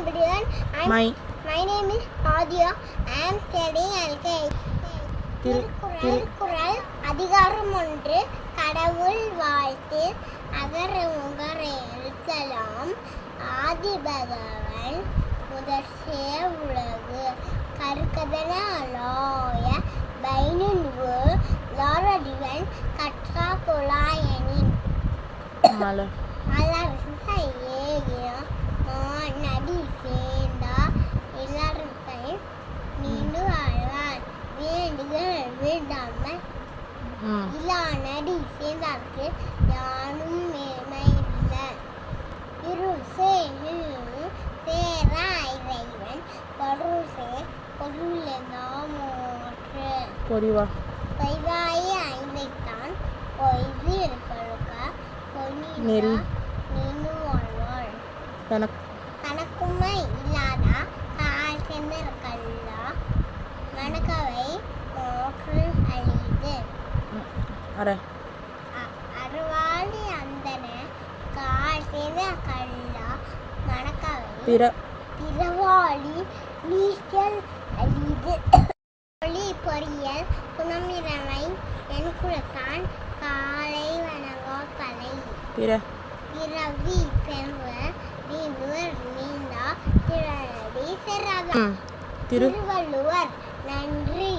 everyone. I'm, my my name is Adia. I am studying LKG. திரு திரு திருக்குறள் அதிகாரம் ஒன்று. கடவுள் வாழ்த்து. அகர முகர எழுத்தலாம். ஆதி பகவன் முதற்சே உலகு. கருக்கதன அலாய லாரடிவன் கற்றா குழாயனின் மலர். மலரசு ஏகியம் ம். இல்லா நடி சேர்ந்தார்க்கு யானும் மேன்மை இல்லை. இரு சேரும் சேரா இறைவன் பொருள் சேர் பொருள் நாமோற்று பொறிவா பொய்வாய ஐந்தைத்தான் பொய்து இருப்பழுக்க நெறி. பொன்னி நீண்டு வாழ்வாள். தனக்கு தனக்குமை இல்லாத கால் செந்தர் கல்லா மணக்கவை மோற்று அழிது அற அ- அறுவாளி அந்தன செய்த கல்லா மணக்கவை பிற. பிறவாளி நீச்சல் அழிது ஒளி பொறியல் குணமிறமை என் குலத்தான் காலை வணங்கோ கலை பிற. இரவி பெருவ நீந்துவர் நீந்தா திறனடி சிறக. திருவள்ளுவர் நன்றி.